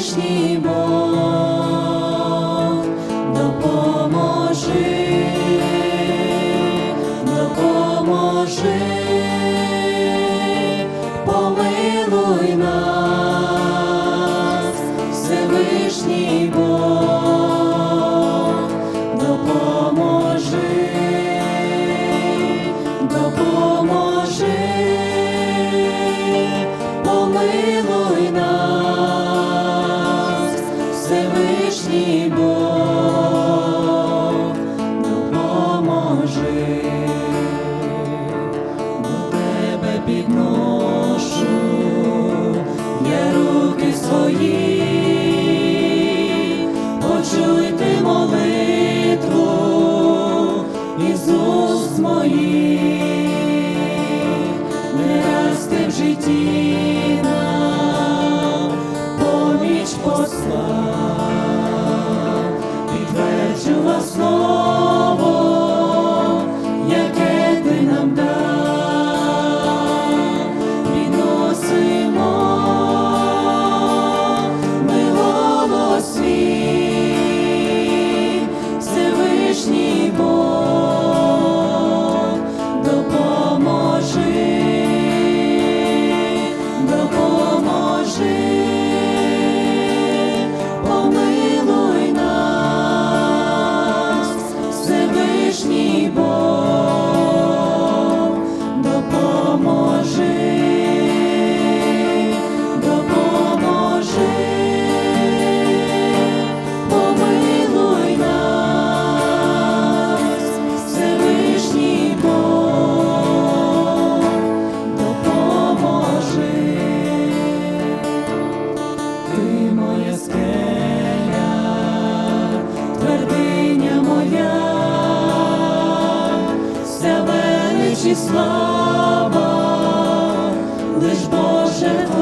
Всевишній Бог, допоможи, допоможи, помилуй нас, Всевишній Бог, допоможи, допоможи, помилуй свої, почуйте молитву Ісус моїх, не раз житті нам поміч послав, Божі слава, лиш Боже.